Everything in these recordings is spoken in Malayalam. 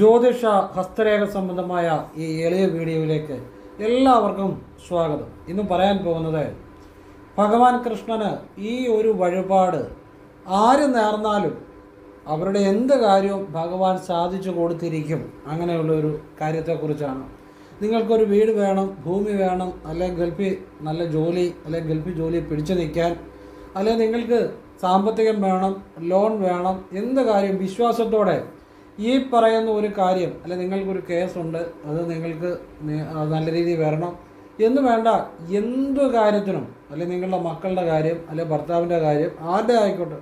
ജ്യോതിഷ ഹസ്തരേഖ സംബന്ധമായ ഈ എളിയ വീഡിയോയിലേക്ക് എല്ലാവർക്കും സ്വാഗതം. ഇന്ന് പറയാൻ പോകുന്നത് ഭഗവാൻ കൃഷ്ണന് ഈ ഒരു വഴിപാട് ആര് നേർന്നാലും അവരുടെ എന്ത് കാര്യവും ഭഗവാൻ സാധിച്ചു കൊടുത്തിരിക്കും. അങ്ങനെയുള്ള ഒരു കാര്യത്തെക്കുറിച്ചാണ്. നിങ്ങൾക്കൊരു വീട് വേണം ഭൂമി വേണം അല്ലെങ്കിൽ ഗൾഫിൽ നല്ല ജോലി അല്ലെങ്കിൽ ഗൾഫിൽ ജോലി പിടിച്ചു നിൽക്കാൻ അല്ലെങ്കിൽ നിങ്ങൾക്ക് സാമ്പത്തികം വേണം ലോൺ വേണം എന്ത് കാര്യം വിശ്വാസത്തോടെ ഈ പറയുന്ന ഒരു കാര്യം അല്ല നിങ്ങൾക്കൊരു കേസുണ്ട് അത് നിങ്ങൾക്ക് നല്ല രീതിയിൽ വരണം. എന്ന് വേണ്ട എന്ത് കാര്യത്തിനും അല്ലെ നിങ്ങളുടെ മക്കളുടെ കാര്യം അല്ലെ ഭർത്താവിന്റെ കാര്യം ആരുടെ ആയിക്കോട്ടെ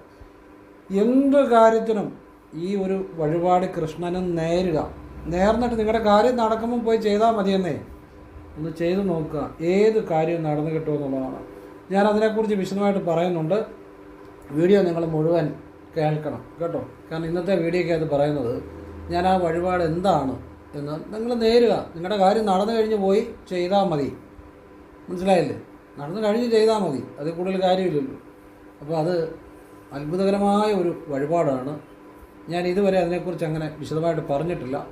എന്ത് കാര്യത്തിനും ഈ ഒരു വഴിപാട് കൃഷ്ണനും നേരുക. നേർന്നിട്ട് നിങ്ങളുടെ കാര്യം നടക്കുമ്പോൾ പോയി ചെയ്താൽ മതിയെന്നേ. ഒന്ന് ചെയ്തു നോക്കുക ഏത് കാര്യവും നടന്നു കിട്ടുമെന്നുള്ളതാണ്. ഞാൻ അതിനെക്കുറിച്ച് വിശദമായിട്ട് പറയുന്നുണ്ട്. വീഡിയോ നിങ്ങൾ മുഴുവൻ കേൾക്കണം കേട്ടോ? കാരണം ഇന്നത്തെ വീഡിയോയ്ക്ക് അത് പറയുന്നത് ഞാൻ ആ വഴിപാട് എന്താണ് എന്ന് നിങ്ങൾ നേരുക. നിങ്ങളുടെ കാര്യം നടന്നു കഴിഞ്ഞ് പോയി ചെയ്താൽ മതി. മനസ്സിലായില്ലേ? നടന്നു കഴിഞ്ഞ് ചെയ്താൽ മതി. അതിൽ കൂടുതൽ കാര്യമില്ലല്ലോ. അപ്പോൾ അത് അത്ഭുതകരമായ ഒരു വഴിപാടാണ്. ഞാൻ ഇതുവരെ അതിനെക്കുറിച്ച് അങ്ങനെ വിശദമായിട്ട് പറഞ്ഞിട്ടില്ല.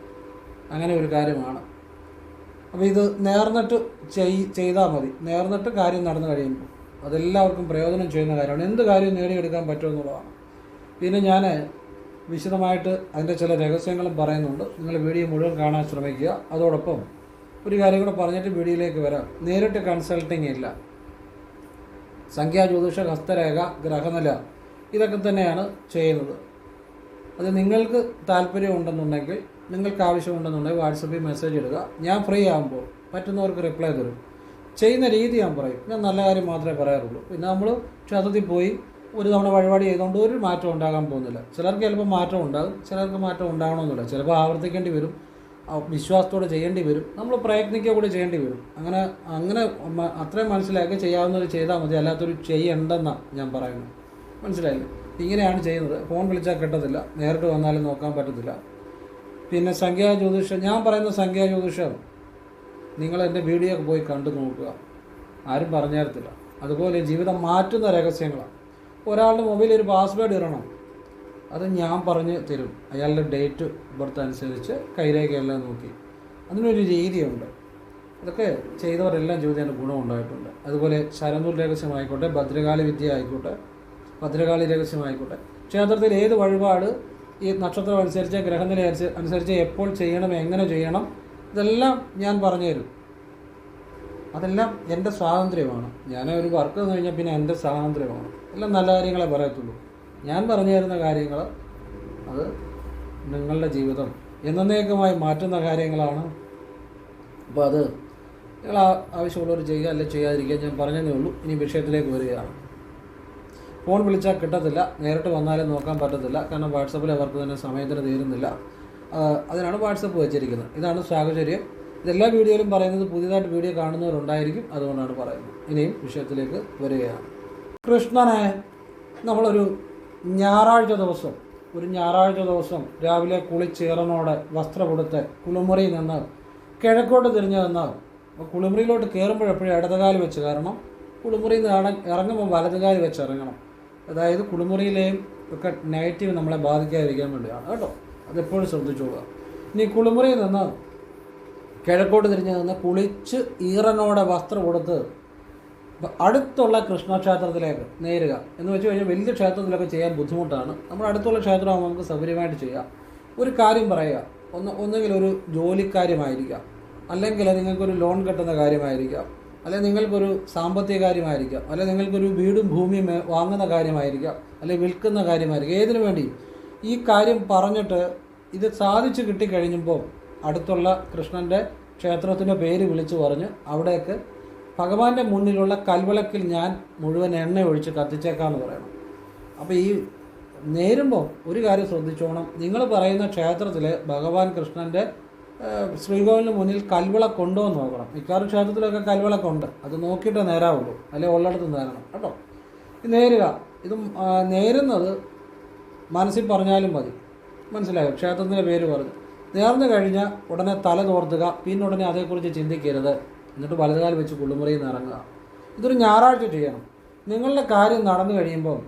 അങ്ങനെ ഒരു കാര്യമാണ്. അപ്പോൾ ഇത് നേർന്നിട്ട് ചെയ് ചെയ്താൽ മതി. നേർന്നിട്ട് കാര്യം നടന്നു കഴിയുമ്പോൾ അതെല്ലാവർക്കും പ്രയോജനം ചെയ്യുന്ന കാര്യമാണ്. എന്ത് കാര്യവും നേടിയെടുക്കാൻ പറ്റുമെന്നുള്ളതാണ്. പിന്നെ ഞാൻ വിശദമായിട്ട് അതിന്റെ ചില രഹസ്യങ്ങളും പറയുന്നുണ്ട്. നിങ്ങൾ വീഡിയോ മുഴുവൻ കാണാൻ ശ്രമിക്കുക. അതോടൊപ്പം ഒരു കാര്യം കൂടെ പറഞ്ഞിട്ട് വീഡിയോയിലേക്ക് വരാം. നേരിട്ട് കൺസൾട്ടിങ് ഇല്ല. സംഖ്യാ സംഖ്യാജ്യോതിഷ ഹസ്തരേഖ ഗ്രഹനില ഇതൊക്കെ തന്നെയാണ് ചെയ്യുന്നത്. അത് നിങ്ങൾക്ക് താല്പര്യം ഉണ്ടെന്നുണ്ടെങ്കിൽ നിങ്ങൾക്ക് ആവശ്യമുണ്ടെന്നുണ്ടെങ്കിൽ വാട്സപ്പിൽ മെസ്സേജ് ഇടുക. ഞാൻ ഫ്രീ ആകുമ്പോൾ പറ്റുന്നവർക്ക് റിപ്ലൈ തരും. ചെയ്യുന്ന രീതി ഞാൻ പറയും. ഞാൻ നല്ല കാര്യം മാത്രമേ പറയാറുള്ളൂ. പിന്നെ നമ്മൾ ക്ഷേത്രത്തിൽ പോയി ഒരു തവണ വഴിപാട് ചെയ്തുകൊണ്ട് ഒരു മാറ്റം ഉണ്ടാകാൻ പോകുന്നില്ല. ചിലർക്ക് ചിലപ്പോൾ മാറ്റം ഉണ്ടാകും ചിലർക്ക് മാറ്റം ഉണ്ടാകണമെന്നില്ല. ചിലപ്പോൾ ആവർത്തിക്കേണ്ടി വരും വിശ്വാസത്തോടെ ചെയ്യേണ്ടി വരും നമ്മൾ പ്രയത്നിക്കുക കൂടി ചെയ്യേണ്ടി വരും. അങ്ങനെ അങ്ങനെ അത്രയും മനസ്സിലാക്കി ചെയ്യാവുന്നത് ചെയ്താൽ മതി. അല്ലാത്തൊരു ചെയ്യണ്ടെന്നാണ് ഞാൻ പറയുന്നത്. മനസ്സിലായില്ലേ? ഇങ്ങനെയാണ് ചെയ്യുന്നത്. ഫോൺ വിളിച്ചാൽ കിട്ടത്തില്ല. നേരിട്ട് വന്നാലും നോക്കാൻ പറ്റത്തില്ല. പിന്നെ സംഖ്യാ ജ്യോതിഷം. ഞാൻ പറയുന്ന സംഖ്യാ ജ്യോതിഷം നിങ്ങൾ എന്റെ വീഡിയോ പോയി കണ്ടു നോക്കുക. ആരും പറഞ്ഞു തരത്തില്ല അതുപോലെ ജീവിതം മാറ്റുന്ന രഹസ്യങ്ങളാണ്. ഒരാളുടെ മൊബൈലിൽ ഒരു പാസ്വേഡ് ഇടണം. അത് ഞാൻ പറഞ്ഞ് തരും. അയാളുടെ ഡേറ്റ് ബർത്ത് അനുസരിച്ച് കൈരേഖയെല്ലാം നോക്കി. അതിനൊരു രീതിയുണ്ട്. അതൊക്കെ ചെയ്തവരെല്ലാം ഗുണം ഉണ്ടായിട്ടുണ്ട്. അതുപോലെ ശരന്തൂർ രഹസ്യമായിക്കോട്ടെ ഭദ്രകാളി വിദ്യ ആയിക്കോട്ടെ ഭദ്രകാളി രഹസ്യമായിക്കോട്ടെ ക്ഷേത്രത്തിൽ ഏത് വഴിപാട് ഈ നക്ഷത്രം അനുസരിച്ച് ഗ്രഹനില അനുസരിച്ച് എപ്പോൾ ചെയ്യണം എങ്ങനെ ചെയ്യണം ഇതെല്ലാം ഞാൻ പറഞ്ഞുതരും അതെല്ലാം എന്റെ സ്വാതന്ത്ര്യമാണ്. ഞാൻ ഒരു വർക്ക് കഴിഞ്ഞാൽ പിന്നെ എന്റെ സ്വാതന്ത്ര്യമാണ്. എല്ലാം നല്ല കാര്യങ്ങളെ പറയത്തുള്ളൂ. ഞാൻ പറഞ്ഞു തരുന്ന കാര്യങ്ങൾ അത് നിങ്ങളുടെ ജീവിതം എന്നേക്കുമായി മാറ്റുന്ന കാര്യങ്ങളാണ്. അപ്പോൾ അത് നിങ്ങൾ ആവശ്യമുള്ളവർ ചെയ്യുക അല്ലെങ്കിൽ ചെയ്യാതിരിക്കുക ഞാൻ പറഞ്ഞതേ ഉള്ളൂ. ഇനി വിഷയത്തിലേക്ക് വരികയാണ്. ഫോൺ വിളിച്ചാൽ കിട്ടത്തില്ല. നേരിട്ട് വന്നാലും നോക്കാൻ പറ്റത്തില്ല. കാരണം വാട്സപ്പിൽ അവർക്ക് തന്നെ സമയത്തിന് തീരുന്നില്ല. അതിനാണ് വാട്സപ്പ് വെച്ചിരിക്കുന്നത്. ഇതാണ് സാഹചര്യം. ഇതെല്ലാ വീഡിയോയിലും പറയുന്നത് പുതിയതായിട്ട് വീഡിയോ കാണുന്നവരുണ്ടായിരിക്കും. അതുകൊണ്ടാണ് പറയുന്നത്. ഇനിയും വിഷയത്തിലേക്ക് വരികയാണ്. കൃഷ്ണനെ നമ്മളൊരു ഞായറാഴ്ച ദിവസം ഒരു ഞായറാഴ്ച ദിവസം രാവിലെ കുളിച്ചേറനോടെ വസ്ത്രം കൊടുത്ത് കുളിമുറിയിൽ നിന്ന് കിഴക്കോട്ട് തിരിഞ്ഞു നിന്ന് കുളിമുറിയിലോട്ട് കയറുമ്പോഴെപ്പോഴും ഇടതുകാലി വെച്ച് കയറണം. കുളിമുറിയിൽ നിന്ന് ഇറങ്ങുമ്പോൾ വലതുകാലി വെച്ച് ഇറങ്ങണം. അതായത് കുളിമുറിയിലെയും ഒക്കെ നെഗറ്റീവ് നമ്മളെ ബാധിക്കാതിരിക്കാൻ വേണ്ടിയാണ് കേട്ടോ. അതെപ്പോഴും ശ്രദ്ധിച്ചോളുക. ഇനി കുളിമുറിയിൽ നിന്ന് കിഴക്കോട്ട് തിരിഞ്ഞു നിന്ന് കുളിച്ച് ഈറനോടെ വസ്ത്രം കൊടുത്ത് അടുത്തുള്ള കൃഷ്ണക്ഷേത്രത്തിലേക്ക് നേരുക. എന്ന് വെച്ച് കഴിഞ്ഞാൽ വലിയ ക്ഷേത്രത്തിലൊക്കെ ചെയ്യാൻ ബുദ്ധിമുട്ടാണ്. നമ്മൾ അടുത്തുള്ള ക്ഷേത്രമാകുമ്പോൾ നമുക്ക് സൗകര്യമായിട്ട് ചെയ്യാം. ഒരു കാര്യം പറയുക. ഒന്ന് ഒന്നുകിൽ ഒരു ജോലിക്കാര്യമായിരിക്കാം. അല്ലെങ്കിൽ നിങ്ങൾക്കൊരു ലോൺ കിട്ടുന്ന കാര്യമായിരിക്കാം. അല്ലെങ്കിൽ നിങ്ങൾക്കൊരു സാമ്പത്തിക കാര്യമായിരിക്കാം. അല്ലെങ്കിൽ നിങ്ങൾക്കൊരു വീടും ഭൂമിയും വാങ്ങുന്ന കാര്യമായിരിക്കാം. അല്ലെങ്കിൽ വിൽക്കുന്ന കാര്യമായിരിക്കാം. ഏതിനു വേണ്ടി? ഈ കാര്യം പറഞ്ഞിട്ട് ഇത് സാധിച്ചു കിട്ടിക്കഴിഞ്ഞപ്പോൾ അടുത്തുള്ള കൃഷ്ണന്റെ ക്ഷേത്രത്തിന്റെ പേര് വിളിച്ചു പറഞ്ഞ് അവിടേക്ക് ഭഗവാന്റെ മുന്നിലുള്ള കൽവിളക്കിൽ ഞാൻ മുഴുവൻ എണ്ണ ഒഴിച്ച് കത്തിച്ചേക്കാന്ന് പറയണം. അപ്പോൾ ഈ നേരുമ്പോൾ ഒരു കാര്യം ശ്രദ്ധിച്ചോണം. നിങ്ങൾ പറയുന്ന ക്ഷേത്രത്തിൽ ഭഗവാൻ കൃഷ്ണന്റെ ശ്രീകോവിലിന് മുന്നിൽ കൽവിളക്കുണ്ടോ എന്ന് നോക്കണം. മിക്കവാറും ക്ഷേത്രത്തിലൊക്കെ കൽവിളക്കുണ്ട്. അത് നോക്കിയിട്ടേ നേരാവുള്ളൂ. അല്ലെ ഉള്ളിടത്ത് നേരണം കേട്ടോ. നേരുക ഇത് നേരുന്നത് മനസ്സിൽ പറഞ്ഞാലും മതി. മനസ്സിലായോ? ക്ഷേത്രത്തിന്റെ പേര് പറഞ്ഞു. നേർന്നു കഴിഞ്ഞാൽ ഉടനെ തല തോർത്തുക പിന്നെ ഉടനെ അതേക്കുറിച്ച് ചിന്തിക്കരുത്. എന്നിട്ട് വലതുകാലം വെച്ച് കുളിമുറിയിൽ നിന്ന് ഇറങ്ങുക. ഇതൊരു ഞായറാഴ്ച ചെയ്യണം. നിങ്ങളുടെ കാര്യം നടന്നു കഴിയുമ്പോൾ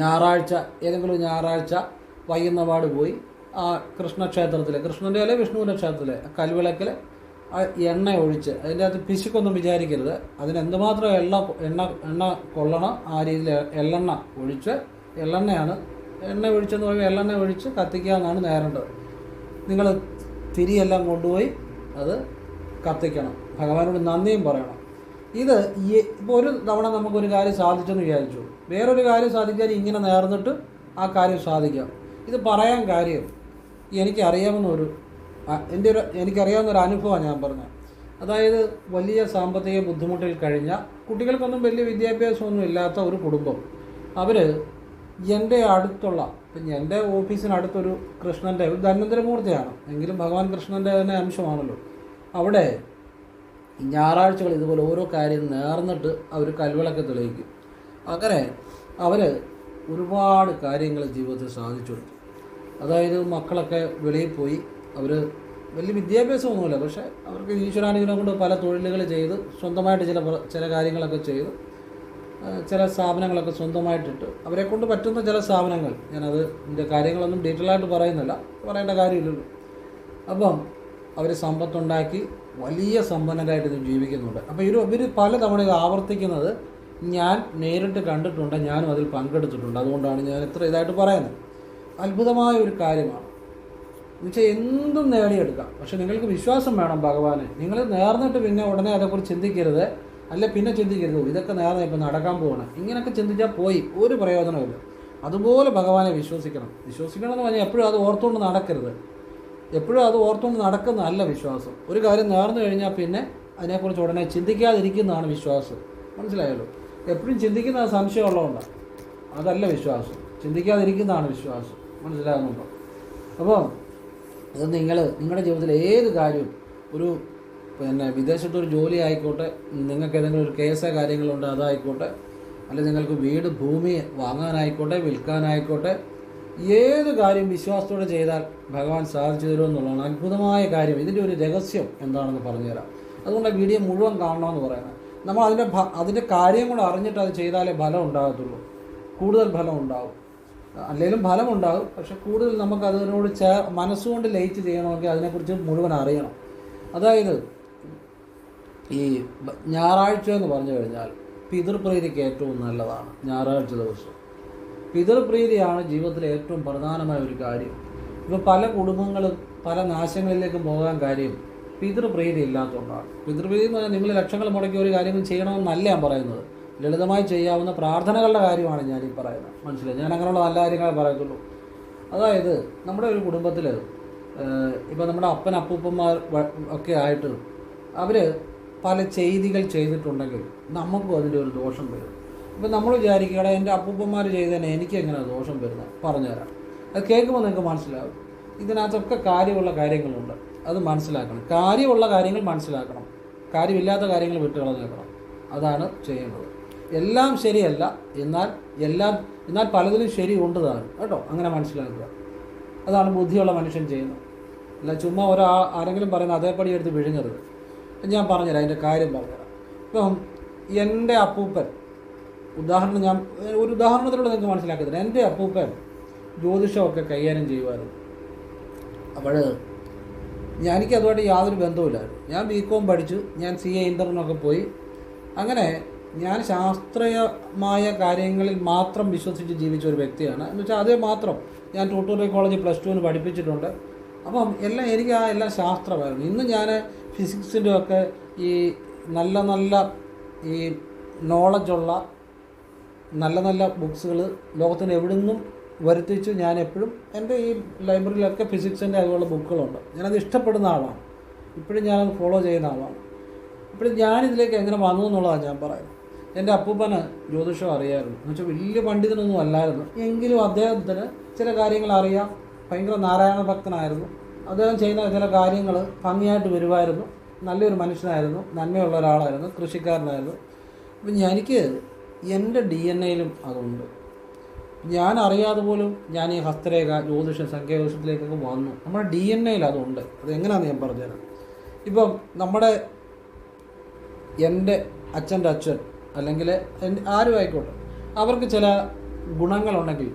ഞായറാഴ്ച ഏതെങ്കിലും ഞായറാഴ്ച വൈകുന്നപാട് പോയി ആ കൃഷ്ണക്ഷേത്രത്തിൽ കൃഷ്ണന്റെ അല്ലെ വിഷ്ണുവിന്റെ ക്ഷേത്രത്തിലെ ആ കൽവിളക്കിൽ ആ എണ്ണ ഒഴിച്ച് അതിന്റെ അകത്ത് പിശുക്കൊന്നും വിചാരിക്കരുത്. അതിന് എന്തുമാത്രം എണ്ണ എണ്ണ എണ്ണ കൊള്ളണം ആ രീതിയിൽ എള്ളെണ്ണ ഒഴിച്ച് എള്ളെണ്ണയാണ് എണ്ണ ഒഴിച്ചെന്ന് പറയുമ്പോൾ എള്ളെണ്ണ ഒഴിച്ച് കത്തിക്കുക എന്നാണ് നേരേണ്ടത്. നിങ്ങൾ തിരിയെല്ലാം കൊണ്ടുപോയി അത് കത്തിക്കണം. ഭഗവാനോട് നന്ദിയും പറയണം. ഇത് ഇപ്പോൾ ഒരു തവണ നമുക്കൊരു കാര്യം സാധിച്ചെന്ന് വിചാരിച്ചു. വേറൊരു കാര്യം സാധിക്കാൻ ഇങ്ങനെ നേർന്നിട്ട് ആ കാര്യം സാധിക്കാം. ഇത് പറയാൻ കാര്യം എനിക്കറിയാവുന്ന ഒരു എന്റെ ഒരു എനിക്കറിയാവുന്ന ഒരു അനുഭവമാണ് ഞാൻ പറഞ്ഞത്. അതായത് വലിയ സാമ്പത്തിക ബുദ്ധിമുട്ടിൽ കഴിഞ്ഞ കുട്ടികൾക്കൊന്നും വലിയ വിദ്യാഭ്യാസമൊന്നും ഇല്ലാത്ത ഒരു കുടുംബം. അവർ എന്റെ അടുത്തുള്ള എന്റെ ഓഫീസിനടുത്തൊരു കൃഷ്ണന്റെ ഒരു ധന്വന്തരമൂർത്തിയാണ്. എങ്കിലും ഭഗവാൻ കൃഷ്ണന്റെ തന്നെ അംശമാണല്ലോ. അവിടെ ഞായറാഴ്ചകൾ ഇതുപോലെ ഓരോ കാര്യം നേർന്നിട്ട് അവർ കൽവിളക്ക് തെളിയിക്കും. അങ്ങനെ അവർ ഒരുപാട് കാര്യങ്ങൾ ജീവിതത്തിൽ സാധിച്ചു കൊടുത്തു അതായത് മക്കളൊക്കെ വെളിയിൽ പോയി അവർ വലിയ വിദ്യാഭ്യാസമൊന്നുമില്ല പക്ഷേ അവർക്ക് ഈശ്വരാനുഗ്രഹം കൊണ്ട് പല തൊഴിലുകൾ ചെയ്ത് സ്വന്തമായിട്ട് ചില ചില കാര്യങ്ങളൊക്കെ ചെയ്ത് ചില സ്ഥാപനങ്ങളൊക്കെ സ്വന്തമായിട്ടിട്ട് അവരെ കൊണ്ട് പറ്റുന്ന ചില സ്ഥാപനങ്ങൾ. ഞാനത് ഇതിന്റെ കാര്യങ്ങളൊന്നും ഡീറ്റെയിൽ ആയിട്ട് പറയുന്നില്ല പറയേണ്ട കാര്യമില്ലല്ലോ. അപ്പം അവർ സമ്പത്തുണ്ടാക്കി വലിയ സമ്പന്നരായിട്ട് ഇത് ജീവിക്കുന്നുണ്ട്. അപ്പോൾ ഇവർ ഇവർ പലതവണ ഇത് ആവർത്തിക്കുന്നത് ഞാൻ നേരിട്ട് കണ്ടിട്ടുണ്ട് ഞാനും അതിൽ പങ്കെടുത്തിട്ടുണ്ട്. അതുകൊണ്ടാണ് ഞാൻ ഇത്ര ഇതായിട്ട് പറയുന്നത്. അത്ഭുതമായ ഒരു കാര്യമാണ്. എന്നുവെച്ചാൽ എന്തും നേടിയെടുക്കാം. പക്ഷെ നിങ്ങൾക്ക് വിശ്വാസം വേണം ഭഗവാനെ. നിങ്ങൾ നേർന്നിട്ട് പിന്നെ ഉടനെ അതേക്കുറിച്ച് ചിന്തിക്കരുത്. അല്ല പിന്നെ ചിന്തിക്കരുത്. ഇതൊക്കെ നേർന്ന ഇപ്പം നടക്കാൻ പോകണം ഇങ്ങനെയൊക്കെ ചിന്തിച്ചാൽ പോയി. ഒരു പ്രയോജനമില്ല അതുപോലെ ഭഗവാനെ വിശ്വസിക്കണം. വിശ്വസിക്കണം എന്ന് പറഞ്ഞാൽ എപ്പോഴും അത് ഓർത്തുകൊണ്ട് നടക്കരുത്. എപ്പോഴും അത് ഓർത്തുകൊണ്ട് നടക്കുന്നതല്ല വിശ്വാസം. ഒരു കാര്യം നേർന്നു കഴിഞ്ഞാൽ പിന്നെ അതിനെക്കുറിച്ച് ഉടനെ ചിന്തിക്കാതിരിക്കുന്നതാണ് വിശ്വാസം. മനസ്സിലായല്ലോ? എപ്പോഴും ചിന്തിക്കുന്ന സംശയമുള്ളതുകൊണ്ടാണ് അതല്ല വിശ്വാസം. ചിന്തിക്കാതിരിക്കുന്നതാണ് വിശ്വാസം. മനസ്സിലാകുന്നുണ്ടോ? അപ്പോൾ അത് നിങ്ങൾ നിങ്ങളുടെ ജീവിതത്തിൽ ഏത് കാര്യവും ഒരു പിന്നെ വിദേശത്തൊരു ജോലി ആയിക്കോട്ടെ നിങ്ങൾക്ക് ഏതെങ്കിലും ഒരു കേസോ കാര്യങ്ങളുണ്ട് അതായിക്കോട്ടെ അല്ലെങ്കിൽ നിങ്ങൾക്ക് വീട് ഭൂമി വാങ്ങാനായിക്കോട്ടെ വിൽക്കാനായിക്കോട്ടെ ഏത് കാര്യം വിശ്വാസത്തോടെ ചെയ്താൽ ഭഗവാൻ സാധിച്ചു തരുമെന്നുള്ളതാണ് അത്ഭുതമായ കാര്യം. ഇതിന്റെ ഒരു രഹസ്യം എന്താണെന്ന് പറഞ്ഞുതരാം. അതുകൊണ്ട് വീഡിയോ മുഴുവൻ കാണണമെന്ന് പറയുന്നത് നമ്മൾ അതിന്റെ അതിന്റെ കാര്യം കൂടെ അറിഞ്ഞിട്ട് അത് ചെയ്താലേ ഫലം ഉണ്ടാകത്തുള്ളൂ. കൂടുതൽ ഫലം ഉണ്ടാവും. അല്ലെങ്കിലും ഫലമുണ്ടാകും പക്ഷെ കൂടുതൽ നമുക്ക് അതിനോട് ചേ മനസ്സുകൊണ്ട് ലയിച്ച് ചെയ്യണമെങ്കിൽ അതിനെക്കുറിച്ച് മുഴുവൻ അറിയണം. അതായത് ഈ ഞായറാഴ്ച എന്ന് പറഞ്ഞു കഴിഞ്ഞാൽ പിതൃപ്രീതിക്ക് ഏറ്റവും നല്ലതാണ്. ഞായറാഴ്ച ദിവസം. പിതൃപ്രീതിയാണ് ജീവിതത്തിലെ ഏറ്റവും പ്രധാനമായ ഒരു കാര്യം. ഇപ്പോൾ പല കുടുംബങ്ങളും പല നാശങ്ങളിലേക്കും പോകാൻ കാര്യം പിതൃപ്രീതി ഇല്ലാത്തതുകൊണ്ടാണ്. പിതൃപ്രീതി എന്ന് പറഞ്ഞാൽ നിങ്ങൾ ലക്ഷങ്ങൾ മുടക്കി ഒരു കാര്യങ്ങൾ ചെയ്യണമെന്നല്ല ഞാൻ പറയുന്നത്. ലളിതമായി ചെയ്യാവുന്ന പ്രാർത്ഥനകളുടെ കാര്യമാണ് ഞാൻ ഈ പറയുന്നത്. മനസ്സിലായി? ഞാൻ അങ്ങനെയുള്ള നല്ല കാര്യങ്ങളെ പറയത്തുള്ളൂ. അതായത് നമ്മുടെ ഒരു കുടുംബത്തിൽ ഇപ്പോൾ നമ്മുടെ അപ്പൻ അപ്പൂപ്പന്മാർ ഒക്കെ ആയിട്ട് അവർ പല ചെയ്തികൾ ചെയ്തിട്ടുണ്ടെങ്കിൽ നമുക്കും അതിന്റെ ഒരു ദോഷം വരും. ഇപ്പം നമ്മൾ വിചാരിക്കട എന്റെ അപ്പൂപ്പന്മാർ ചെയ്തതിന് എനിക്ക് എങ്ങനെ ദോഷം വരുന്നത് പറഞ്ഞുതരാം. അത് കേൾക്കുമ്പോൾ നിങ്ങൾക്ക് മനസ്സിലാവും. ഇതിനകത്തൊക്കെ കാര്യമുള്ള കാര്യങ്ങളുണ്ട്. അത് മനസ്സിലാക്കണം. കാര്യമുള്ള കാര്യങ്ങൾ മനസ്സിലാക്കണം. കാര്യമില്ലാത്ത കാര്യങ്ങൾ വിട്ടുകളഞ്ഞേക്കണം. അതാണ് ചെയ്യേണ്ടത്. എല്ലാം ശരിയല്ല. എന്നാൽ എല്ലാം എന്നാൽ പലതിലും ശരി ഉണ്ട് താനും കേട്ടോ? അങ്ങനെ മനസ്സിലാക്കുക. അതാണ് ബുദ്ധിയുള്ള മനുഷ്യൻ ചെയ്യുന്നത്. അല്ല ചുമ്മാ ഒരാ ആരെങ്കിലും പറയുന്ന അതേപടി എടുത്ത് വിഴുങ്ങരുത്. ഞാൻ പറഞ്ഞുതരാം അതിന്റെ കാര്യം പറഞ്ഞുതരാം. ഇപ്പം എന്റെ അപ്പൂപ്പൻ ഉദാഹരണം ഞാൻ ഒരു ഉദാഹരണത്തിലൂടെ നിങ്ങൾക്ക് മനസ്സിലാക്കി തരാം എന്റെ അപ്പൂപ്പൻ ജ്യോതിഷമൊക്കെ കൈകാര്യം ചെയ്യുമായിരുന്നു അപ്പോൾ ഞാൻ എനിക്ക് അതുമായിട്ട് യാതൊരു ബന്ധവുമില്ലായിരുന്നു. ഞാൻ ബി കോം പഠിച്ചു ഞാൻ സി എ ഇന്റർനൊക്കെ പോയി. അങ്ങനെ ഞാൻ ശാസ്ത്രീയമായ കാര്യങ്ങളിൽ മാത്രം വിശ്വസിച്ച് ജീവിച്ച ഒരു വ്യക്തിയാണ്. എന്ന് വെച്ചാൽ അതേ മാത്രം ഞാൻ ട്യൂട്ടോറിയൽ കോളേജ് പ്ലസ് ടുവിന് പഠിപ്പിച്ചിട്ടുണ്ട്. അപ്പം എല്ലാം എനിക്ക് ആ എല്ലാം ശാസ്ത്രമായിരുന്നു. ഇന്ന് ഞാൻ ഫിസിക്സിന്റെ ഒക്കെ ഈ നല്ല നല്ല ഈ നോളജുള്ള നല്ല നല്ല ബുക്സുകൾ ലോകത്തിന് എവിടെ നിന്നും വരുത്തിച്ച്. ഞാൻ എപ്പോഴും എന്റെ ഈ ലൈബ്രറിയിലൊക്കെ ഫിസിക്സിന്റെ അതുപോലുള്ള ബുക്കുകളുണ്ട്. ഞാനത് ഇഷ്ടപ്പെടുന്ന ആളാണ്. ഇപ്പോഴും ഞാനത് ഫോളോ ചെയ്യുന്ന ആളാണ്. ഇപ്പോഴും ഞാനിതിലേക്ക് എങ്ങനെ വന്നു എന്നുള്ളതാണ് ഞാൻ പറയുന്നത്. എന്റെ അപ്പൂപ്പന് ജ്യോതിഷം അറിയായിരുന്നു. എന്ന് വെച്ചാൽ വലിയ പണ്ഡിതനൊന്നും അല്ലായിരുന്നു. എങ്കിലും അദ്ദേഹത്തിന് ചില കാര്യങ്ങൾ അറിയാം. ഭയങ്കര നാരായണ ഭക്തനായിരുന്നു. അദ്ദേഹം ചെയ്യുന്ന ചില കാര്യങ്ങൾ ഭംഗിയായിട്ട് വരുമായിരുന്നു. നല്ലൊരു മനുഷ്യനായിരുന്നു. നന്മയുള്ള ഒരാളായിരുന്നു. കൃഷിക്കാരനായിരുന്നു. അപ്പം എനിക്ക് എന്റെ ഡി എൻ എയിലും അതുണ്ട്. ഞാൻ അറിയാതെ പോലും ഞാൻ ഈ ഹസ്തരേഖ ജ്യോതിഷ സംഖ്യാദോഷത്തിലേക്കൊക്കെ വന്നു. നമ്മുടെ ഡി എൻ എയിൽ അതുണ്ട്. അത് എങ്ങനെയാണെന്ന് ഞാൻ പറഞ്ഞുതരാം. ഇപ്പം നമ്മുടെ എന്റെ അച്ഛന്റെ അച്ഛൻ അല്ലെങ്കിൽ ആരും ആയിക്കോട്ടെ അവർക്ക് ചില ഗുണങ്ങളുണ്ടെങ്കിൽ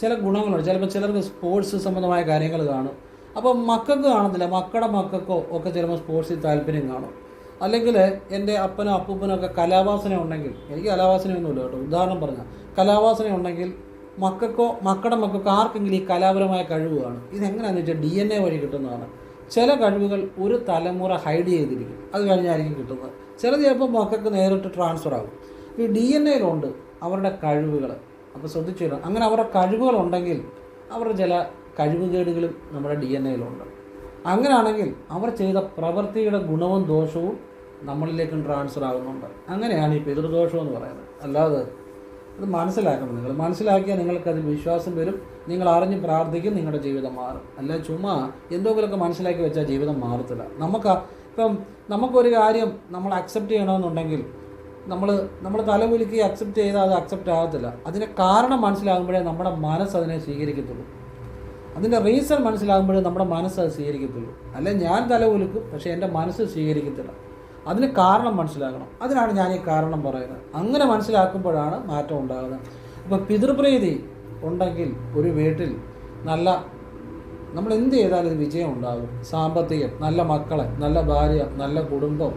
ചില ഗുണങ്ങളുണ്ട്. ചിലപ്പോൾ ചിലർക്ക് സ്പോർട്സ് സംബന്ധമായ കാര്യങ്ങൾ കാണും. അപ്പോൾ മക്കൾക്ക് കാണത്തില്ല. മക്കളുടെ മക്കൾക്കോ ഒക്കെ ചിലപ്പോൾ സ്പോർട്സിൽ താല്പര്യം കാണും. അല്ലെങ്കിൽ എന്റെ അപ്പനോ അപ്പൂപ്പനോ ഒക്കെ കലാവാസന ഉണ്ടെങ്കിൽ എനിക്ക് കലാവാസനയൊന്നുമില്ല കേട്ടോ. ഉദാഹരണം പറഞ്ഞാൽ കലാവാസന ഉണ്ടെങ്കിൽ മക്കൾക്കോ മക്കളുടെ മക്കൾക്കോ ആർക്കെങ്കിലും ഈ കലാപരമായ കഴിവ് കാണും. ഇതെങ്ങനെയാണെന്ന് വെച്ചാൽ ഡി എൻ എ വഴി കിട്ടുന്നതാണ്. ചില കഴിവുകൾ ഒരു തലമുറ ഹൈഡ് ചെയ്തിരിക്കും. അത് കഴിഞ്ഞായിരിക്കും കിട്ടുന്നത്. ചിലത് ചിലപ്പോൾ മക്കൾക്ക് നേരിട്ട് ട്രാൻസ്ഫർ ആകും. ഈ ഡി എൻ എയിലുണ്ട് അവരുടെ കഴിവുകൾ അപ്പോൾ ശ്രദ്ധിച്ചു അങ്ങനെ അവരുടെ കഴിവുകളുണ്ടെങ്കിൽ അവരുടെ ചില കഴിവുകേടുകളും നമ്മുടെ ഡി എൻ എയിലുണ്ട് അങ്ങനെയാണെങ്കിൽ അവർ ചെയ്ത പ്രവൃത്തിയുടെ ഗുണവും ദോഷവും നമ്മളിലേക്കും ട്രാൻസ്ഫർ ആകുന്നുണ്ട്. അങ്ങനെയാണ് ഈ പിതൃദോഷം എന്ന് പറയുന്നത്. അല്ലാതെ അത് മനസ്സിലാക്കണം നിങ്ങൾ. മനസ്സിലാക്കിയാൽ നിങ്ങൾക്ക് അതിൽ വിശ്വാസം വരും. നിങ്ങൾ അറിഞ്ഞ് പ്രാർത്ഥിക്കും നിങ്ങളുടെ ജീവിതം മാറും. അല്ല ചുമ്മാ എന്തെങ്കിലുമൊക്കെ മനസ്സിലാക്കി വെച്ചാൽ ജീവിതം മാറത്തില്ല. നമുക്ക് ഇപ്പം നമുക്കൊരു കാര്യം നമ്മൾ അക്സെപ്റ്റ് ചെയ്യണമെന്നുണ്ടെങ്കിൽ നമ്മൾ നമ്മൾ തലകുലുക്കി അക്സെപ്റ്റ് ചെയ്താൽ അത് അക്സെപ്റ്റ് ആകത്തില്ല. അതിന് കാരണം മനസ്സിലാകുമ്പോഴേ നമ്മുടെ മനസ്സ് അതിനെ സ്വീകരിക്കത്തുള്ളൂ. അതിന്റെ റീസൺ മനസ്സിലാകുമ്പോഴേ നമ്മുടെ മനസ്സ് അത് സ്വീകരിക്കത്തുള്ളൂ. അല്ലെ ഞാൻ തലകുലുക്കും പക്ഷേ എന്റെ മനസ്സ് സ്വീകരിക്കത്തില്ല. അതിന് കാരണം മനസ്സിലാക്കണം. അതിനാണ് ഞാൻ ഈ കാരണം പറയുന്നത്. അങ്ങനെ മനസ്സിലാക്കുമ്പോഴാണ് മാറ്റം ഉണ്ടാകുന്നത്. അപ്പോൾ പിതൃപ്രീതി ഉണ്ടെങ്കിൽ ഒരു വീട്ടിൽ നല്ല നമ്മൾ എന്ത് ചെയ്താലും വിജയം ഉണ്ടാകും. സാമ്പത്തികം നല്ല മക്കളെ നല്ല ഭാര്യ നല്ല കുടുംബം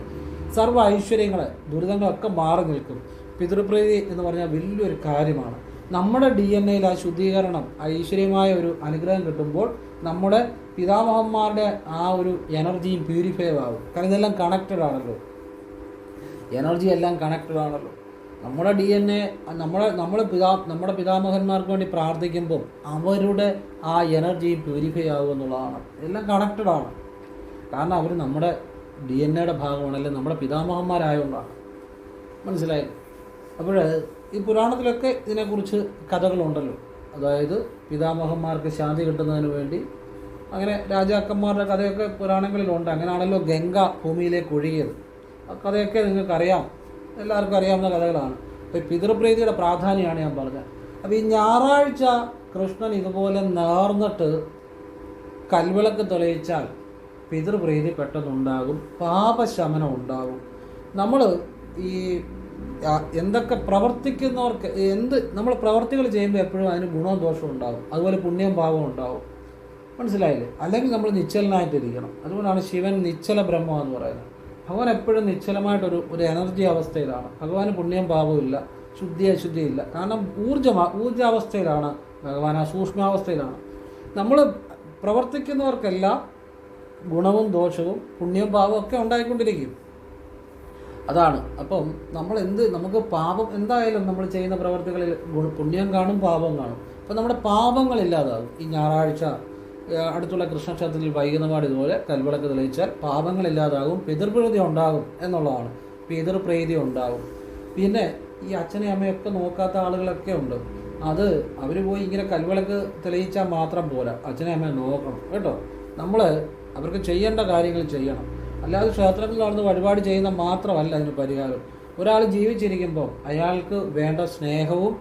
സർവ ഐശ്വര്യങ്ങളെ ദുരിതങ്ങളൊക്കെ മാറി നിൽക്കും. പിതൃപ്രീതി എന്ന് പറഞ്ഞാൽ വലിയൊരു കാര്യമാണ്. നമ്മുടെ ഡി എൻ എയിൽ ആ ശുദ്ധീകരണം ഐശ്വര്യമായ ഒരു അനുഗ്രഹം കിട്ടുമ്പോൾ നമ്മുടെ പിതാമഹന്മാരുടെ ആ ഒരു എനർജിയും പ്യൂരിഫൈ ആവും. കാരണം ഇതെല്ലാം കണക്റ്റഡ് ആണല്ലോ. എനർജി എല്ലാം കണക്റ്റഡ് ആണല്ലോ. നമ്മുടെ ഡി എൻ എ നമ്മുടെ നമ്മൾ പിതാ നമ്മുടെ പിതാമഹന്മാർക്ക് വേണ്ടി പ്രാർത്ഥിക്കുമ്പോൾ അവരുടെ ആ എനർജി പ്യൂരിഫൈ ആകും എന്നുള്ളതാണ്. എല്ലാം കണക്റ്റഡ് ആണ്. കാരണം അവർ നമ്മുടെ ഡി എൻ എയുടെ ഭാഗമാണ് അല്ലെങ്കിൽ നമ്മുടെ പിതാമഹന്മാരായതുകൊണ്ടാണ് മനസ്സിലായി? അപ്പോൾ ഈ പുരാണത്തിലൊക്കെ ഇതിനെക്കുറിച്ച് കഥകളുണ്ടല്ലോ. അതായത് പിതാമഹന്മാർക്ക് ശാന്തി കിട്ടുന്നതിന് വേണ്ടി. അങ്ങനെ രാജാക്കന്മാരുടെ കഥയൊക്കെ പുരാണങ്ങളിലുണ്ട്. അങ്ങനെയാണല്ലോ ഗംഗ ഭൂമിയിലേക്ക് ഒഴുകിയത്. ആ കഥയൊക്കെ നിങ്ങൾക്കറിയാം. എല്ലാവർക്കും അറിയാവുന്ന കഥകളാണ്. അപ്പോൾ പിതൃപ്രീതിയുടെ പ്രാധാന്യമാണ് ഞാൻ പറഞ്ഞത്. അപ്പോൾ ഈ ഞായറാഴ്ച കൃഷ്ണൻ ഇതുപോലെ നേർന്നിട്ട് കൽവിളക്ക് തെളിയിച്ചാൽ പിതൃപ്രീതി പെട്ടെന്നുണ്ടാകും. പാപശമനം ഉണ്ടാകും. നമ്മൾ ഈ എന്തൊക്കെ പ്രവർത്തിക്കുന്നവർക്ക് എന്ത് നമ്മൾ പ്രവർത്തികൾ ചെയ്യുമ്പോൾ എപ്പോഴും അതിന് ഗുണവും ദോഷവും ഉണ്ടാകും അതുപോലെ പുണ്യം പാപവും ഉണ്ടാകും മനസ്സിലായില്ലേ? അല്ലെങ്കിൽ നമ്മൾ നിശ്ചലനായിട്ടിരിക്കണം. അതുകൊണ്ടാണ് ശിവൻ നിശ്ചല ബ്രഹ്മം എന്ന് പറയുന്നത്. ഭഗവാൻ എപ്പോഴും നിശ്ചലമായിട്ടൊരു ഒരു എനർജി അവസ്ഥയിലാണ്. ഭഗവാന് പുണ്യം പാപവും ഇല്ല. ശുദ്ധി അശുദ്ധി ഇല്ല. കാരണം ഊർജമാ ഊർജാവസ്ഥയിലാണ് ഭഗവാൻ ആ സൂക്ഷ്മാവസ്ഥയിലാണ്. നമ്മൾ പ്രവർത്തിക്കുന്നവർക്കെല്ലാം ഗുണവും ദോഷവും പുണ്യവും പാപവും ഒക്കെ ഉണ്ടായിക്കൊണ്ടിരിക്കും. അതാണ്. അപ്പം നമ്മൾ എന്ത് നമുക്ക് പാപം എന്തായാലും നമ്മൾ ചെയ്യുന്ന പ്രവർത്തികളിൽ പുണ്യം കാണും പാപം കാണും. അപ്പം നമ്മുടെ പാപങ്ങൾ ഇല്ലാതാകും. ഈ ഞായറാഴ്ച അടുത്തുള്ള കൃഷ്ണക്ഷേത്രത്തിൽ വൈകുന്നപാട് ഇതുപോലെ കൽവിളക്ക് തെളിയിച്ചാൽ പാപങ്ങളില്ലാതാകും പിതൃപ്രീതി ഉണ്ടാകും എന്നുള്ളതാണ്. പിതൃപ്രീതി ഉണ്ടാകും. പിന്നെ ഈ അച്ഛനെയും അമ്മയൊക്കെ നോക്കാത്ത ആളുകളൊക്കെ ഉണ്ട്. അത് അവർ പോയി ഇങ്ങനെ കൽവിളക്ക് തെളിയിച്ചാൽ മാത്രം പോരാ. അച്ഛനെ അമ്മയെ നോക്കണം. കേട്ടോ? നമ്മൾ അവർക്ക് ചെയ്യേണ്ട കാര്യങ്ങൾ ചെയ്യണം. അല്ലാതെ ക്ഷേത്രത്തിൽ നടന്ന് വഴിപാട് ചെയ്യുന്ന മാത്രമല്ല അതിന് പരിഹാരം. ഒരാൾ ജീവിച്ചിരിക്കുമ്പോൾ അയാൾക്ക് വേണ്ട സ്നേഹവും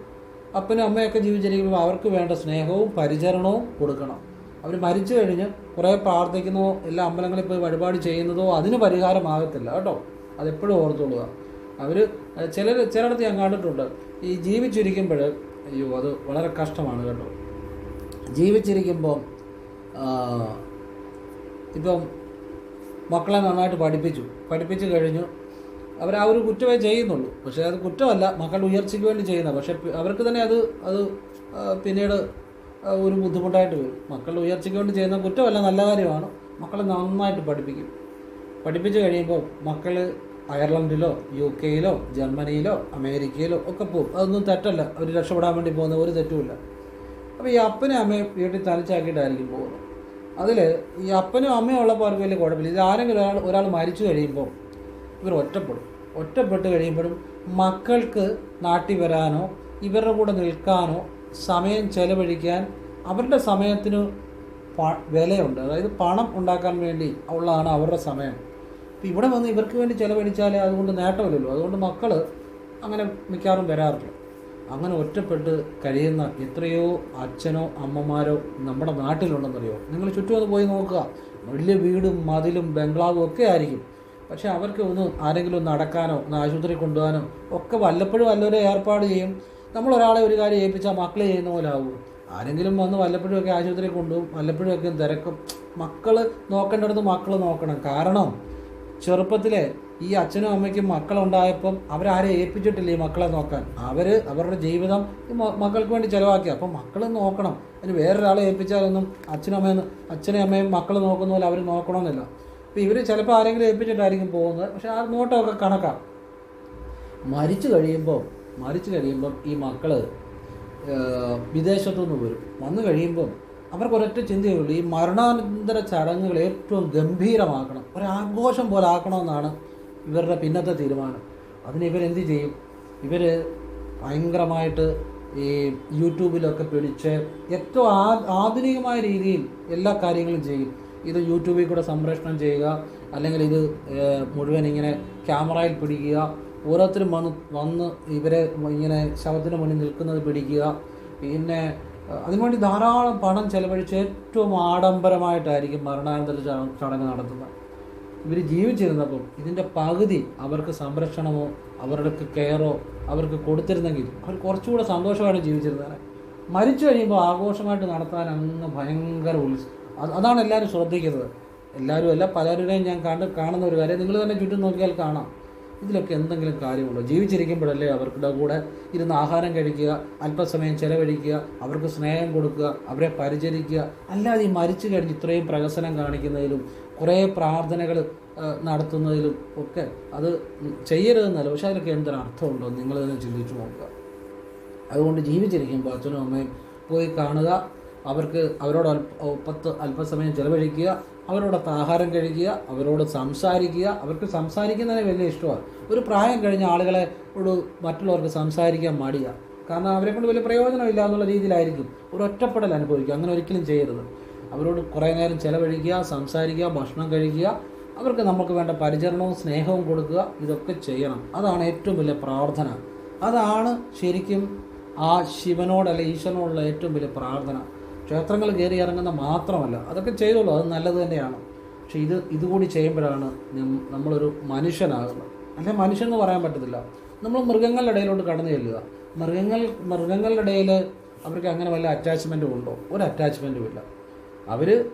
അപ്പനും അമ്മയൊക്കെ ജീവിച്ചിരിക്കുമ്പോൾ അവർക്ക് വേണ്ട സ്നേഹവും പരിചരണവും കൊടുക്കണം. അവർ മരിച്ചു കഴിഞ്ഞ് കുറേ പ്രാർത്ഥിക്കുന്നതോ എല്ലാ അമ്പലങ്ങളിൽ പോയി വഴിപാട് ചെയ്യുന്നതോ അതിന് പരിഹാരമാകത്തില്ല കേട്ടോ. അതെപ്പോഴും ഓർത്തുകൊള്ളുക. അവർ ചിലർ ചിലയിടത്ത് ഞാൻ കണ്ടിട്ടുണ്ട് ഈ ജീവിച്ചിരിക്കുമ്പോൾ അയ്യോ അത് വളരെ കഷ്ടമാണ് കേട്ടോ. ജീവിച്ചിരിക്കുമ്പോൾ ഇപ്പം മക്കളെ നന്നായിട്ട് പഠിപ്പിച്ചു. പഠിപ്പിച്ചു കഴിഞ്ഞു. അവർ ആ ഒരു കുറ്റമേ ചെയ്യുന്നുള്ളൂ. പക്ഷേ അത് കുറ്റമല്ല. മക്കളുടെ ഉയർച്ചയ്ക്ക് വേണ്ടി ചെയ്യുന്ന. പക്ഷേ അവർക്ക് തന്നെ അത് അത് പിന്നീട് ഒരു ബുദ്ധിമുട്ടായിട്ട് വരും. മക്കളുടെ ഉയർച്ചയ്ക്ക് വേണ്ടി ചെയ്യുന്ന കുറ്റമല്ല നല്ല കാര്യമാണ്. മക്കളെ നന്നായിട്ട് പഠിപ്പിക്കും. പഠിപ്പിച്ചു കഴിയുമ്പോൾ മക്കൾ അയർലൻഡിലോ യു കെയിലോ ജർമ്മനിയിലോ അമേരിക്കയിലോ ഒക്കെ പോകും. അതൊന്നും തെറ്റല്ല. അവർ രക്ഷപ്പെടാൻ വേണ്ടി പോകുന്ന ഒരു തെറ്റുമില്ല. അപ്പോൾ ഈ അപ്പനെ അമ്മയും വീട്ടിൽ തനിച്ചാക്കിയിട്ടായിരിക്കും പോകുന്നത്. അതിൽ ഈ അപ്പനും അമ്മയും ഉള്ളപ്പോൾ അവർക്ക് വലിയ കുഴപ്പമില്ല. ഇത് ആരെങ്കിലും ഒരാൾ ഒരാൾ മരിച്ചു കഴിയുമ്പോൾ ഇവർ ഒറ്റപ്പെടും. ഒറ്റപ്പെട്ട് കഴിയുമ്പോഴും മക്കൾക്ക് നാട്ടിൽ വരാനോ ഇവരുടെ കൂടെ നിൽക്കാനോ സമയം ചെലവഴിക്കാൻ അവരുടെ സമയത്തിന് വിലയുണ്ട്. അതായത് പണം ഉണ്ടാക്കാൻ വേണ്ടി ഉള്ളതാണ് അവരുടെ സമയം. ഇപ്പം ഇവിടെ വന്ന് ഇവർക്ക് വേണ്ടി ചിലവഴിച്ചാൽ അതുകൊണ്ട് നേട്ടമില്ലല്ലോ. അതുകൊണ്ട് മക്കൾ അങ്ങനെ മിക്കവാറും വരാറില്ല. അങ്ങനെ ഒറ്റപ്പെട്ട് കഴിയുന്ന എത്രയോ അച്ഛനോ അമ്മമാരോ നമ്മുടെ നാട്ടിലുണ്ടെന്നറിയോ? നിങ്ങൾ ചുറ്റും ഒന്ന് പോയി നോക്കുക. വലിയ വീടും മതിലും ബംഗ്ലാവും ഒക്കെ ആയിരിക്കും. പക്ഷേ അവർക്ക് ഒന്ന് ആരെങ്കിലും ഒന്ന് നടക്കാനോ ഒന്ന് ആശുപത്രി കൊണ്ടുപോകാനോ ഒക്കെ വല്ലപ്പോഴും വല്ലവരെ ഏർപ്പാട് ചെയ്യും. നമ്മൾ ഒരാളെ ഒരു കാര്യം ഏൽപ്പിച്ചാൽ മക്കളെ ചെയ്യുന്ന പോലെ ആവും. ആരെങ്കിലും വന്ന് വല്ലപ്പോഴും വല്ലപ്പോഴുമൊക്കെ ആശുപത്രി കൊണ്ടുപോകും വല്ലപ്പോഴുമൊക്കെ തിരക്കും. മക്കൾ നോക്കേണ്ടടുത്ത് മക്കൾ നോക്കണം. കാരണം ചെറുപ്പത്തിലെ ഈ അച്ഛനും അമ്മയ്ക്കും മക്കളുണ്ടായപ്പം അവരാരെ ഏൽപ്പിച്ചിട്ടില്ല ഈ മക്കളെ നോക്കാൻ? അവർ അവരുടെ ജീവിതം ഈ മക്കൾക്ക് വേണ്ടി ചിലവാക്കി. അപ്പം മക്കൾ നോക്കണം. അതിന് വേറൊരാളെ ഏൽപ്പിച്ചാലൊന്നും അച്ഛനും അമ്മയും അച്ഛനും അമ്മയും മക്കൾ നോക്കുന്ന പോലെ അവർ നോക്കണമെന്നില്ല അപ്പോൾ ഇവർ ചിലപ്പോൾ ആരെങ്കിലും ഏൽപ്പിച്ചിട്ടായിരിക്കും പോകുന്നത്. പക്ഷേ ആ നോട്ടമൊക്കെ കണക്കാം. മരിച്ചു കഴിയുമ്പോൾ മരിച്ചു കഴിയുമ്പം ഈ മക്കൾ വിദേശത്തു നിന്ന് വരും. വന്നു കഴിയുമ്പം അവർക്ക് ഒരൊറ്റ ചിന്തയുള്ളൂ ഈ മരണാനന്തര ചടങ്ങുകൾ ഏറ്റവും ഗംഭീരമാക്കണം. ഒരാഘോഷം പോലെ ആക്കണമെന്നാണ് ഇവരുടെ പിന്നത്തെ തീരുമാനം. അതിന് ഇവരെന്ത് ചെയ്യും? ഇവർ ഭയങ്കരമായിട്ട് ഈ യൂട്യൂബിലൊക്കെ പിടിച്ച് ഏറ്റവും ആ ആധുനികമായ രീതിയിൽ എല്ലാ കാര്യങ്ങളും ചെയ്യും. ഇത് യൂട്യൂബിൽ കൂടെ സംപ്രേഷണം ചെയ്യുക അല്ലെങ്കിൽ ഇത് മുഴുവൻ ഇങ്ങനെ ക്യാമറയിൽ പിടിക്കുക ഓരോരുത്തരും വന്ന് വന്ന് ഇവരെ ഇങ്ങനെ ശവത്തിന് മുന്നിൽ നിൽക്കുന്നത് പിടിക്കുക പിന്നെ അതിനുവേണ്ടി ധാരാളം പണം ചെലവഴിച്ച് ഏറ്റവും ആഡംബരമായിട്ടായിരിക്കും മരണാനന്തര ചട- ചടങ്ങ് നടത്തുന്നത്. ഇവർ ജീവിച്ചിരുന്നപ്പോൾ ഇതിന്റെ പകുതി അവർക്ക് സംരക്ഷണമോ അവർക്ക് കെയറോ അവർക്ക് കൊടുത്തിരുന്നെങ്കിൽ അവർ കുറച്ചുകൂടെ സന്തോഷമായിട്ട് ജീവിച്ചിരുന്നതാണ് മരിച്ചു കഴിയുമ്പോൾ ആഘോഷമായിട്ട് നടത്താൻ അങ്ങ് ഭയങ്കര ഉത്സ അതാണ് എല്ലാവരും ശ്രദ്ധിക്കുന്നത്. എല്ലാവരും അല്ല പലരുടെയും ഞാൻ കണ്ട് കാണുന്ന ഒരു കാര്യം നിങ്ങൾ തന്നെ ചുറ്റും നോക്കിയാൽ കാണാം. ഇതിലൊക്കെ എന്തെങ്കിലും കാര്യമുണ്ടോ? ജീവിച്ചിരിക്കുമ്പോഴല്ലേ അവരുടെ കൂടെ ഇരുന്ന് ആഹാരം കഴിക്കുക അല്പസമയം ചെലവഴിക്കുക അവർക്ക് സ്നേഹം കൊടുക്കുക അവരെ പരിചരിക്കുക. അല്ലാതെ ഈ മരിച്ചു കഴിഞ്ഞ് ഇത്രയും പ്രഹസനം കാണിക്കുന്നതിലും കുറേ പ്രാർത്ഥനകൾ നടത്തുന്നതിലും ഒക്കെ അത് ചെയ്യരുതെന്നല്ല. പക്ഷെ അതിലൊക്കെ എന്തൊരു അർത്ഥമുണ്ടോ നിങ്ങൾ തന്നെ ചിന്തിച്ചു നോക്കുക. അതുകൊണ്ട് ജീവിച്ചിരിക്കുമ്പോൾ അച്ഛനും അമ്മയും പോയി കാണുക. അവർക്ക് അവരോട് അല്പ പത്ത് അല്പസമയം ചിലവഴിക്കുക. അവരോടൊത്ത് ആഹാരം കഴിക്കുക. അവരോട് സംസാരിക്കുക. അവർക്ക് സംസാരിക്കുന്നതിന് വലിയ ഇഷ്ടമാണ്. ഒരു പ്രായം കഴിഞ്ഞ ആളുകളെ ഒരു മറ്റുള്ളവർക്ക് സംസാരിക്കാൻ മടിയാണ്. കാരണം അവരെ കൊണ്ട് വലിയ പ്രയോജനമില്ല എന്നുള്ള രീതിയിലായിരിക്കും. ഒരു ഒറ്റപ്പെടൽ അനുഭവിക്കുക. അങ്ങനെ ഒരിക്കലും ചെയ്യരുത്. അവരോട് കുറേ നേരം ചിലവഴിക്കുക സംസാരിക്കുക ഭക്ഷണം കഴിക്കുക അവർക്ക് നമുക്ക് വേണ്ട പരിചരണവും സ്നേഹവും കൊടുക്കുക ഇതൊക്കെ ചെയ്യണം. അതാണ് ഏറ്റവും വലിയ പ്രാർത്ഥന. അതാണ് ശരിക്കും ആ ശിവനോട് അല്ലെ ഈശ്വരനോടുള്ള ഏറ്റവും വലിയ പ്രാർത്ഥന. ക്ഷേത്രങ്ങൾ കയറി ഇറങ്ങുന്ന മാത്രമല്ല അതൊക്കെ ചെയ്തോളൂ അത് നല്ലത് തന്നെയാണ്. പക്ഷേ ഇത് ഇതുകൂടി ചെയ്യുമ്പോഴാണ് നമ്മളൊരു മനുഷ്യനാകുന്നത്. അല്ലെ മനുഷ്യൻ എന്ന് പറയാൻ പറ്റത്തില്ല. നമ്മൾ മൃഗങ്ങളുടെ ഇടയിലോട്ട് കടന്നു ചെല്ലുക. മൃഗങ്ങൾ മൃഗങ്ങളുടെ ഇടയിൽ അവർക്ക് അങ്ങനെ വല്ല അറ്റാച്ച്മെന്റും ഉണ്ടോ? ഒരു അറ്റാച്ച്മെന്റും ഇല്ല. അവർ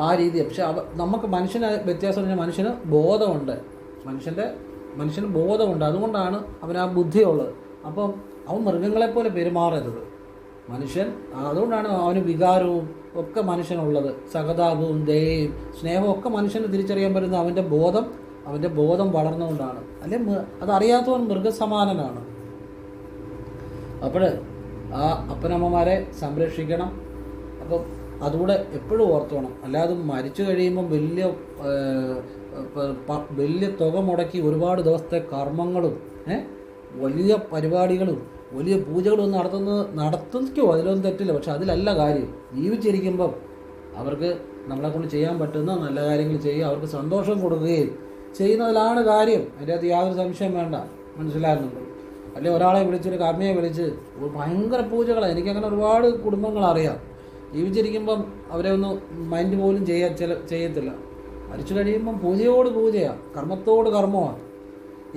ആ രീതി. പക്ഷെ അവ നമുക്ക് മനുഷ്യന് വ്യത്യാസം പറഞ്ഞാൽ മനുഷ്യന് ബോധമുണ്ട്. മനുഷ്യന്റെ മനുഷ്യന് ബോധമുണ്ട്. അതുകൊണ്ടാണ് അവന് ആ ബുദ്ധിയുള്ളത്. അപ്പം അവൻ മൃഗങ്ങളെപ്പോലെ പെരുമാറരുത്. മനുഷ്യൻ അതുകൊണ്ടാണ് അവന് വികാരവും ഒക്കെ മനുഷ്യനുള്ളത്. സഹതാപവും ദയയും സ്നേഹവും ഒക്കെ മനുഷ്യന് തിരിച്ചറിയാൻ പറ്റുന്ന അവന്റെ ബോധം അവന്റെ ബോധം വളർന്നുകൊണ്ടാണ്. അല്ലെ അതറിയാത്തവൻ മൃഗസമാനനാണ്. അപ്പോൾ ആ അപ്പനമ്മമാരെ സംരക്ഷിക്കണം. അപ്പം അതുകൂടെ എപ്പോഴും ഓർത്തോണം. അല്ലാതെ മരിച്ചു കഴിയുമ്പം വലിയ വലിയ തുക മുടക്കി ഒരുപാട് ദിവസത്തെ കർമ്മങ്ങളും വലിയ പരിപാടികളും വലിയ പൂജകളും നടത്തുന്നത് നടത്തിക്കോ അതിലൊന്നും തെറ്റില്ല. പക്ഷെ അതിലല്ല കാര്യം. ജീവിച്ചിരിക്കുമ്പം അവർക്ക് നമ്മളെ കൊണ്ട് ചെയ്യാൻ പറ്റുന്ന നല്ല കാര്യങ്ങൾ ചെയ്യുക അവർക്ക് സന്തോഷം കൊടുക്കുകയും ചെയ്യുന്നതിലാണ് കാര്യം. അതിന്റെ അകത്ത് യാതൊരു സംശയം വേണ്ട. മനസ്സിലാകുന്നുണ്ട്? അല്ലെ ഒരാളെ വിളിച്ചൊരു കർമ്മയെ വിളിച്ച് ഭയങ്കര പൂജകളാണ് എനിക്കങ്ങനെ ഒരുപാട് കുടുംബങ്ങൾ അറിയാം ജീവിച്ചിരിക്കുമ്പം അവരെ ഒന്ന് മൈൻഡ് പോലും ചെയ്യാ ചില ചെയ്യത്തില്ല. മരിച്ചു കഴിയുമ്പം പൂജയോട് പൂജയാണ് കർമ്മത്തോട് കർമ്മമാണ്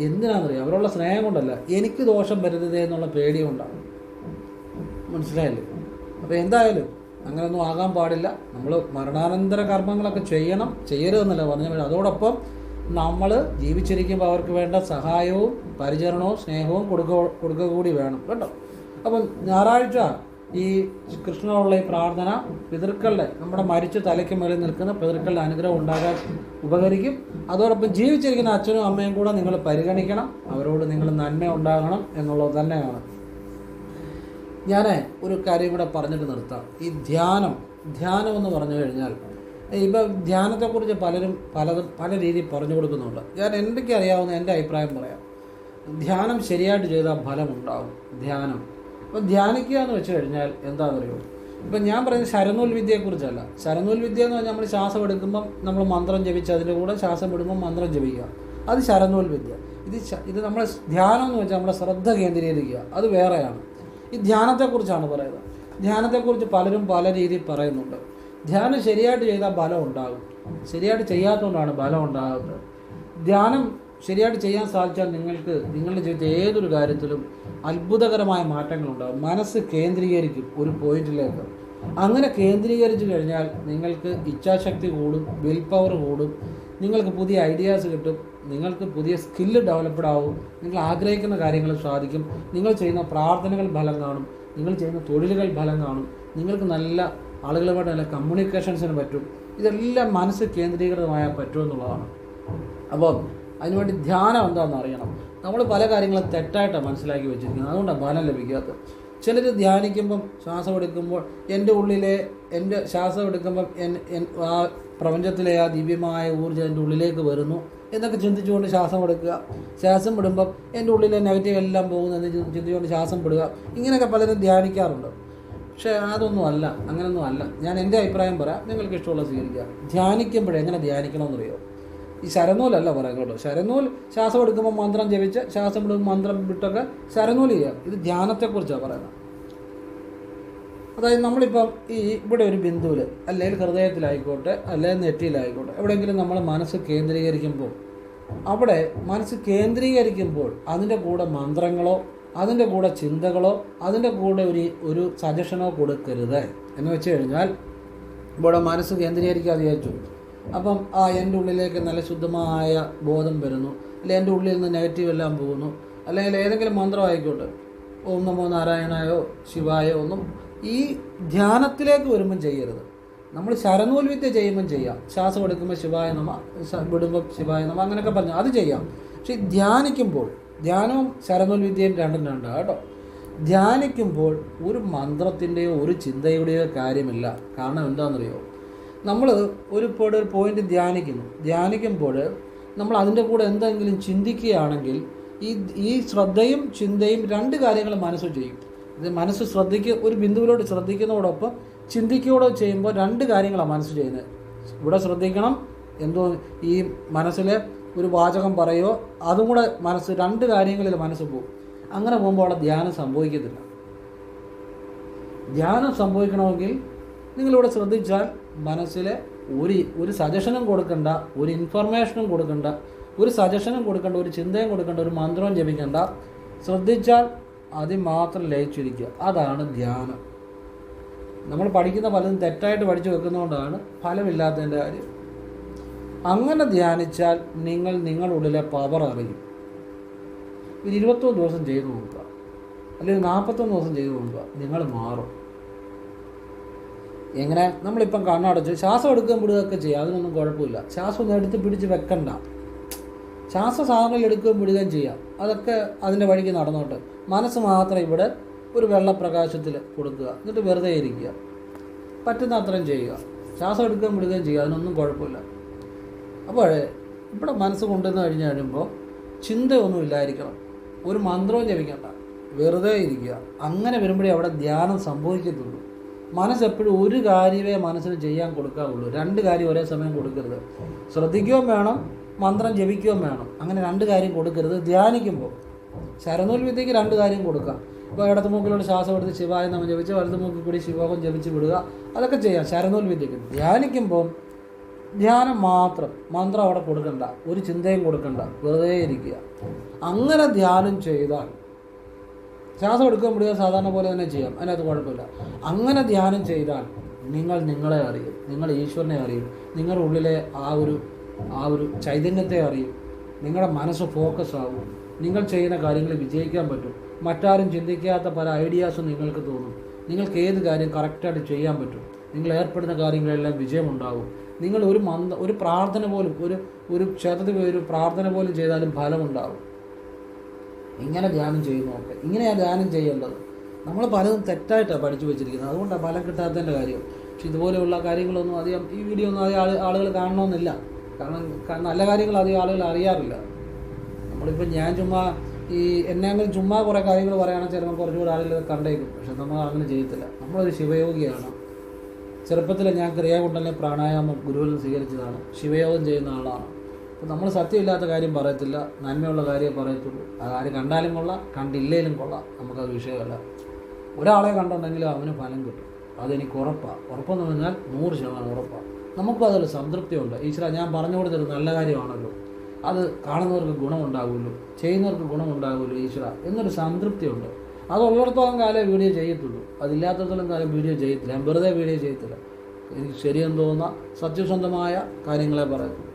എന്തിനാണെന്നറിയാം അവരുള്ള സ്നേഹം കൊണ്ടല്ല. എനിക്ക് ദോഷം വരരുതേ എന്നുള്ള പേടി കൊണ്ടാണ് മനസ്സിലായില്ലേ? അപ്പോൾ എന്തായാലും അങ്ങനെയൊന്നും ആകാൻ പാടില്ല. നമ്മൾ മരണാനന്തര കർമ്മങ്ങളൊക്കെ ചെയ്യണം. ചെയ്യരുതെന്നല്ല പറഞ്ഞ അതോടൊപ്പം നമ്മൾ ജീവിച്ചിരിക്കുമ്പോൾ അവർക്ക് വേണ്ട സഹായവും പരിചരണവും സ്നേഹവും കൊടുക്കുക കൊടുക്കുക കൂടി വേണം. കേട്ടോ? അപ്പം ഞായറാഴ്ച ഈ കൃഷ്ണനുള്ള ഈ പ്രാർത്ഥന പിതൃക്കളുടെ നമ്മുടെ മരിച്ച തലയ്ക്ക് മേളിൽ നിൽക്കുന്ന പിതൃക്കളുടെ അനുഗ്രഹം ഉണ്ടാകാൻ ഉപകരിക്കും. അതോടൊപ്പം ജീവിച്ചിരിക്കുന്ന അച്ഛനും അമ്മയും കൂടെ നിങ്ങൾ പരിഗണിക്കണം. അവരോട് നിങ്ങൾ നന്മ ഉണ്ടാകണം എന്നുള്ളത് തന്നെയാണ്. ഞാൻ ഒരു കാര്യം കൂടെ പറഞ്ഞിട്ട് നിർത്താം. ഈ ധ്യാനം ധ്യാനം എന്ന് പറഞ്ഞു കഴിഞ്ഞാൽ ഇപ്പം ധ്യാനത്തെക്കുറിച്ച് പലരും പലതും പല രീതിയിൽ പറഞ്ഞു കൊടുക്കുന്നുണ്ട്. ഞാൻ എന്തൊക്കെ അറിയാവുന്ന എന്റെ അഭിപ്രായം പറയാം. ധ്യാനം ശരിയായിട്ട് ചെയ്താൽ ഫലമുണ്ടാകും ധ്യാനം. അപ്പം ധ്യാനിക്കുക എന്ന് വെച്ച് കഴിഞ്ഞാൽ എന്താണെന്നറിയോ? ഇപ്പം ഞാൻ പറയുന്നത് ശരനൂൽ വിദ്യയെക്കുറിച്ചല്ല ശരനൂൽ വിദ്യ എന്ന് പറഞ്ഞാൽ നമ്മൾ ശ്വാസം എടുക്കുമ്പം നമ്മൾ മന്ത്രം ജപിച്ച് അതിന്റെ കൂടെ ശ്വാസം വിടുമ്പോൾ മന്ത്രം ജപിക്കുക. അത് ശരനൂൽ വിദ്യ ഇത് ഇത് നമ്മൾ ധ്യാനം എന്ന് വെച്ചാൽ നമ്മളെ ശ്രദ്ധ കേന്ദ്രീകരിക്കുക. അത് വേറെയാണ്. ഈ ധ്യാനത്തെക്കുറിച്ചാണ് പറയുന്നത്. ധ്യാനത്തെക്കുറിച്ച് പലരും പല രീതിയിൽ പറയുന്നുണ്ട്. ധ്യാനം ശരിയായിട്ട് ചെയ്താൽ ബലം ഉണ്ടാകും. ശരിയായിട്ട് ചെയ്യാത്തതുകൊണ്ടാണ് ബലം ഉണ്ടാകുന്നത്. ധ്യാനം ശരിയായിട്ട് ചെയ്യാൻ സാധിച്ചാൽ നിങ്ങൾക്ക് നിങ്ങളുടെ ജീവിതത്തിൽ ഏതൊരു കാര്യത്തിലും അത്ഭുതകരമായ മാറ്റങ്ങളുണ്ടാകും. മനസ്സ് കേന്ദ്രീകരിക്കും ഒരു പോയിന്റിലേക്ക്. അങ്ങനെ കേന്ദ്രീകരിച്ചു കഴിഞ്ഞാൽ നിങ്ങൾക്ക് ഇച്ഛാശക്തി കൂടും വിൽ പവർ കൂടും നിങ്ങൾക്ക് പുതിയ ഐഡിയാസ് കിട്ടും നിങ്ങൾക്ക് പുതിയ സ്കില്ല് ഡെവലപ്ഡ് ആവും നിങ്ങൾ ആഗ്രഹിക്കുന്ന കാര്യങ്ങൾ സാധിക്കും നിങ്ങൾ ചെയ്യുന്ന പ്രാർത്ഥനകൾ ഫലം കാണും നിങ്ങൾ ചെയ്യുന്ന തൊഴിലുകൾ ഫലം കാണും നിങ്ങൾക്ക് നല്ല ആളുകളുമായിട്ട് നല്ല കമ്മ്യൂണിക്കേഷൻസിന് പറ്റും. ഇതെല്ലാം മനസ്സ് കേന്ദ്രീകൃതമായാൽ പറ്റുമെന്നുള്ളതാണ്. അപ്പോൾ അതിനുവേണ്ടി ധ്യാനം എന്താണെന്ന് അറിയണം. നമ്മൾ പല കാര്യങ്ങളും തെറ്റായിട്ടാണ് മനസ്സിലാക്കി വെച്ചിരിക്കുന്നത്. അതുകൊണ്ടാണ് ഫലം ലഭിക്കാത്തത്. ചിലർ ധ്യാനിക്കുമ്പം ശ്വാസം എടുക്കുമ്പോൾ എന്റെ ഉള്ളിലെ എന്റെ ശ്വാസം എടുക്കുമ്പം ആ പ്രപഞ്ചത്തിലെ ആ ദിവ്യമായ ഊർജം എന്റെ ഉള്ളിലേക്ക് വരുന്നു എന്നൊക്കെ ചിന്തിച്ചുകൊണ്ട് ശ്വാസം എടുക്കുക. ശ്വാസം വിടുമ്പം എന്റെ ഉള്ളിലെ നെഗറ്റീവ് എല്ലാം പോകുന്നു എന്ന് ചിന്തിച്ചുകൊണ്ട് ശ്വാസം വിടുക. ഇങ്ങനെയൊക്കെ പലരും ധ്യാനിക്കാറുണ്ട്. പക്ഷേ അതൊന്നും അല്ല. അങ്ങനെയൊന്നും അല്ല. ഞാൻ എന്റെ അഭിപ്രായം പറയാം. നിങ്ങൾക്ക് ഇഷ്ടമുള്ള സ്വീകരിക്കുക. ധ്യാനിക്കുമ്പോഴേ എങ്ങനെ ധ്യാനിക്കണമെന്നറിയോ? ഈ ശരനൂലല്ല പറയാം കേട്ടോ ശരനൂൽ ശ്വാസം എടുക്കുമ്പോൾ മന്ത്രം ജപിച്ച് ശ്വാസം വിടുമ്പോൾ മന്ത്രം വിട്ടൊക്കെ ശരനൂൽ ചെയ്യാം ഇത് ധ്യാനത്തെക്കുറിച്ചാണ് പറയുന്നത്. അതായത് നമ്മളിപ്പം ഈ ഇവിടെ ഒരു ബിന്ദുവിൽ അല്ലെങ്കിൽ ഹൃദയത്തിലായിക്കോട്ടെ അല്ലെങ്കിൽ നെറ്റിയിലായിക്കോട്ടെ എവിടെയെങ്കിലും നമ്മൾ മനസ്സ് കേന്ദ്രീകരിക്കുമ്പോൾ അവിടെ മനസ്സ് കേന്ദ്രീകരിക്കുമ്പോൾ അതിന്റെ കൂടെ മന്ത്രങ്ങളോ അതിന്റെ കൂടെ ചിന്തകളോ അതിന്റെ കൂടെ ഒരു ഒരു സജഷനോ കൊടുക്കരുത്. എന്ന് വെച്ച് കഴിഞ്ഞാൽ ഇവിടെ മനസ്സ് കേന്ദ്രീകരിക്കാതെ വിചാരിച്ചു അപ്പം ആ എന്റെ ഉള്ളിലേക്ക് നല്ല ശുദ്ധമായ ബോധം വരുന്നു. അല്ലെങ്കിൽ എന്റെ ഉള്ളിൽ നിന്ന് നെഗറ്റീവ് എല്ലാം പോകുന്നു. അല്ലെങ്കിൽ ഏതെങ്കിലും മന്ത്രം ആയിക്കോട്ടെ. ഓം നമോ നാരായണായോ ശിവായോ ഒന്നും ഈ ധ്യാനത്തിലേക്ക് വരുമ്പം ചെയ്യരുത്. നമ്മൾ ശരനൂൽവിദ്യ ചെയ്യുമ്പം ചെയ്യാം. ശ്വാസം എടുക്കുമ്പോൾ ശിവായ നമ വിടുമ്പോൾ ശിവായ നമ അങ്ങനെയൊക്കെ പറഞ്ഞു അത് ചെയ്യാം. പക്ഷെ ധ്യാനിക്കുമ്പോൾ ധ്യാനവും ശരനൂൽവിദ്യയും രണ്ടും രണ്ടാണ് കേട്ടോ. ധ്യാനിക്കുമ്പോൾ ഒരു മന്ത്രത്തിന്റെയോ ഒരു ചിന്തയുടെയോ കാര്യമില്ല. കാരണം എന്താണെന്നറിയോ? നമ്മൾ ഒരു ഇപ്പോൾ ഒരു പോയിന്റ് ധ്യാനിക്കുന്നു. ധ്യാനിക്കുമ്പോൾ നമ്മൾ അതിന്റെ കൂടെ എന്തെങ്കിലും ചിന്തിക്കുകയാണെങ്കിൽ ഈ ഈ ശ്രദ്ധയും ചിന്തയും രണ്ട് കാര്യങ്ങൾ മനസ്സ് ചെയ്യും. ഇത് മനസ്സ് ശ്രദ്ധിക്കുക ഒരു ബിന്ദുവിലോട്ട് ശ്രദ്ധിക്കുന്നതോടൊപ്പം ചിന്തിക്കുകയോടെ ചെയ്യുമ്പോൾ രണ്ട് കാര്യങ്ങളാണ് മനസ്സ് ചെയ്യുന്നത്. ഇവിടെ ശ്രദ്ധിക്കണം എന്തോ ഈ മനസ്സിൽ ഒരു വാചകം പറയുമോ അതും കൂടെ മനസ്സ് രണ്ട് കാര്യങ്ങളിൽ മനസ്സ് പോകും. അങ്ങനെ പോകുമ്പോൾ അവിടെ ധ്യാനം സംഭവിക്കത്തില്ല. ധ്യാനം സംഭവിക്കണമെങ്കിൽ നിങ്ങളിവിടെ ശ്രദ്ധിച്ചാൽ മനസ്സിൽ ഒരു ഒരു സജഷനും കൊടുക്കണ്ട ഒരു ഇൻഫർമേഷനും കൊടുക്കണ്ട ഒരു സജഷനും കൊടുക്കണ്ട ഒരു ചിന്തയും കൊടുക്കണ്ട ഒരു മന്ത്രവും ജപിക്കണ്ട. ശ്രദ്ധിച്ചാൽ അതിമാത്രം ലയിച്ചിരിക്കുക. അതാണ് ധ്യാനം. നമ്മൾ പഠിക്കുന്ന പലതും തെറ്റായിട്ട് പഠിച്ചു വെക്കുന്നതുകൊണ്ടാണ് ഫലമില്ലാത്തതിന്റെ കാര്യം. അങ്ങനെ ധ്യാനിച്ചാൽ നിങ്ങൾ നിങ്ങളുള്ളിലെ പവർ അറിയും. ഒരു ഇരുപത്തൊന്ന് ദിവസം ചെയ്തു നോക്കുക അല്ലെങ്കിൽ നാൽപ്പത്തൊന്ന് ദിവസം ചെയ്തു നോക്കുക നിങ്ങൾ മാറും. എങ്ങനെ നമ്മളിപ്പം കണ്ണടച്ച് ശ്വാസം എടുക്കുകയും വിടുകയൊക്കെ ചെയ്യാം. അതിനൊന്നും കുഴപ്പമില്ല. ശ്വാസം ഒന്നും എടുത്ത് പിടിച്ച് വെക്കണ്ട. ശ്വാസം സാധനങ്ങൾ എടുക്കുകയും വിടുകയും ചെയ്യാം. അതൊക്കെ അതിന്റെ വഴിക്ക് നടന്നോട്ട്. മനസ്സ് മാത്രം ഇവിടെ ഒരു വെള്ളപ്രകാശത്തിൽ കൊടുക്കുക. എന്നിട്ട് വെറുതെ ഇരിക്കുക. പറ്റുന്ന അത്രയും ചെയ്യുക. ശ്വാസം എടുക്കുകയും വിടുകയും ചെയ്യുക. അതിനൊന്നും കുഴപ്പമില്ല. അപ്പോൾ ഇവിടെ മനസ്സ് കൊണ്ടുവന്ന് കഴിഞ്ഞ് കഴിയുമ്പോൾ ചിന്തയൊന്നും ഇല്ലായിരിക്കണം. ഒരു മന്ത്രവും ജപിക്കണ്ട. വെറുതെ ഇരിക്കുക. അങ്ങനെ വരുമ്പോഴേ അവിടെ ധ്യാനം സംഭവിക്കത്തുള്ളൂ. മനസ്സ് എപ്പോഴും ഒരു കാര്യമേ മനസ്സിന് ചെയ്യാൻ കൊടുക്കാവുള്ളൂ. രണ്ട് കാര്യം ഒരേ സമയം കൊടുക്കരുത്. ശ്രദ്ധിക്കുകയും വേണം മന്ത്രം ജപിക്കുകയും വേണം. അങ്ങനെ രണ്ട് കാര്യം കൊടുക്കരുത്. ധ്യാനിക്കുമ്പോൾ ശരനൂൽ വിദ്യയ്ക്ക് രണ്ട് കാര്യം കൊടുക്കാം. ഇപ്പോൾ ഇടത്ത് മൂക്കിലൂടെ ശ്വാസം എടുത്ത് ശിവായ നമ്മൾ ജപിച്ച് വലത്ത് മൂക്കിൽ കൂടി ശിവോകം ജപിച്ച് വിടുക. അതൊക്കെ ചെയ്യാം ശരനൂൽ വിദ്യയ്ക്ക്. ധ്യാനിക്കുമ്പോൾ ധ്യാനം മാത്രം മന്ത്രം അവിടെ കൊടുക്കണ്ട. ഒരു ചിന്തയും കൊടുക്കണ്ട. വെറുതെ ഇരിക്കുക. അങ്ങനെ ധ്യാനം ചെയ്താൽ ശ്വാസം എടുക്കാൻ പിടിക്കുക സാധാരണ പോലെ തന്നെ ചെയ്യാം. അതിനകത്ത് കുഴപ്പമില്ല. അങ്ങനെ ധ്യാനം ചെയ്താൽ നിങ്ങൾ നിങ്ങളെ അറിയും. നിങ്ങൾ ഈശ്വരനെ അറിയും. നിങ്ങളുടെ ഉള്ളിലെ ആ ഒരു ആ ഒരു ചൈതന്യത്തെ അറിയും. നിങ്ങളുടെ മനസ്സ് ഫോക്കസ് ആകും നിങ്ങൾ ചെയ്യുന്ന കാര്യങ്ങൾ വിജയിക്കാൻ പറ്റും. മറ്റാരും ചിന്തിക്കാത്ത പല ഐഡിയാസും നിങ്ങൾക്ക് തോന്നും. നിങ്ങൾക്ക് ഏത് കാര്യം കറക്റ്റായിട്ട് ചെയ്യാൻ പറ്റും? നിങ്ങൾ ഏർപ്പെടുന്ന കാര്യങ്ങളെല്ലാം വിജയമുണ്ടാകും നിങ്ങൾ ഒരു മന്ദ ഒരു പ്രാർത്ഥന പോലും ഒരു ഒരു ക്ഷേത്രത്തിൽ പോയി ഒരു പ്രാർത്ഥന പോലും ചെയ്താലും ഫലമുണ്ടാവും. ഇങ്ങനെ ധ്യാനം ചെയ്യുന്നു ഇങ്ങനെയാണ് ധ്യാനം ചെയ്യേണ്ടത്. നമ്മൾ പലതും തെറ്റായിട്ടാണ് പഠിച്ചു വെച്ചിരിക്കുന്നത്. അതുകൊണ്ടാണ് ഫലം കിട്ടാത്തതിന്റെ കാര്യം. പക്ഷെ ഇതുപോലെയുള്ള കാര്യങ്ങളൊന്നും അധികം ഈ വീഡിയോ ഒന്നും അധികം ആൾ ആളുകൾ കാണണമെന്നില്ല. കാരണം നല്ല കാര്യങ്ങൾ അധികം ആളുകൾ അറിയാറില്ല. നമ്മളിപ്പോൾ ഞാൻ ചുമ്മാ ഈ എന്നെങ്കിലും ചുമ്മാ കുറേ കാര്യങ്ങൾ പറയുകയാണെങ്കിൽ ചിലപ്പോൾ കുറച്ചുകൂടെ ആളുകൾ കണ്ടേക്കും. പക്ഷെ നമ്മൾ അങ്ങനെ ചെയ്യത്തില്ല. നമ്മളൊരു ശിവയോഗിയാണ്. ചെറുപ്പത്തിൽ ഞാൻ ക്രിയാകുണ്ടലിനെ പ്രാണായാമം ഗുരുവിൽ സ്വീകരിച്ചതാണ്. ശിവയോഗം ചെയ്യുന്ന ആളാണ്. അപ്പോൾ നമ്മൾ സത്യമില്ലാത്ത കാര്യം പറയത്തില്ല നന്മയുള്ള കാര്യമേ പറയത്തുള്ളൂ. അത് ആര് കണ്ടാലും കൊള്ളാം കണ്ടില്ലേലും കൊള്ളാം. നമുക്കത് വിഷയമല്ല. ഒരാളെ കണ്ടുണ്ടെങ്കിലും അവന് ഫലം കിട്ടും. അതെനിക്ക് ഉറപ്പാണ് ഉറപ്പെന്ന് പറഞ്ഞാൽ നൂറ് ശതമാനം ഉറപ്പാണ് നമുക്കും അതിൽ സംതൃപ്തിയുണ്ട്. ഈശ്വര ഞാൻ പറഞ്ഞു കൊടുത്തൊരു നല്ല കാര്യമാണല്ലോ. അത് കാണുന്നവർക്ക് ഗുണമുണ്ടാകുമല്ലോ ചെയ്യുന്നവർക്ക് ഗുണമുണ്ടാകുമല്ലോ ഈശ്വര. എന്നൊരു സംതൃപ്തിയുണ്ട്. അതുള്ളിടത്തോളം കാലേ വീഡിയോ ചെയ്യത്തുള്ളൂ. അതില്ലാത്തടത്തോളം കാലം വീഡിയോ ചെയ്യത്തില്ല. ഞാൻ വെറുതെ വീഡിയോ ചെയ്യത്തില്ല. എനിക്ക് ശരിയെന്ന് തോന്നുന്ന സത്യസന്ധമായ കാര്യങ്ങളെ പറയത്തുള്ളൂ.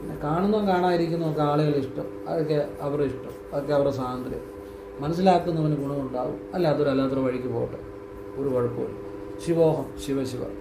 പിന്നെ കാണുന്നതും കാണാതിരിക്കുന്നതൊക്കെ ആളുകൾ ഇഷ്ടം. അതൊക്കെ അവരുടെ ഇഷ്ടം. അതൊക്കെ അവരുടെ സ്വാതന്ത്ര്യം. മനസ്സിലാക്കുന്നവന് ഗുണമുണ്ടാകും അല്ലാത്തൊരു അല്ലാത്തൊരു വഴിക്ക് പോകട്ടെ. ഒരു കുഴപ്പമില്ല ശിവോഹം ശിവശിവ.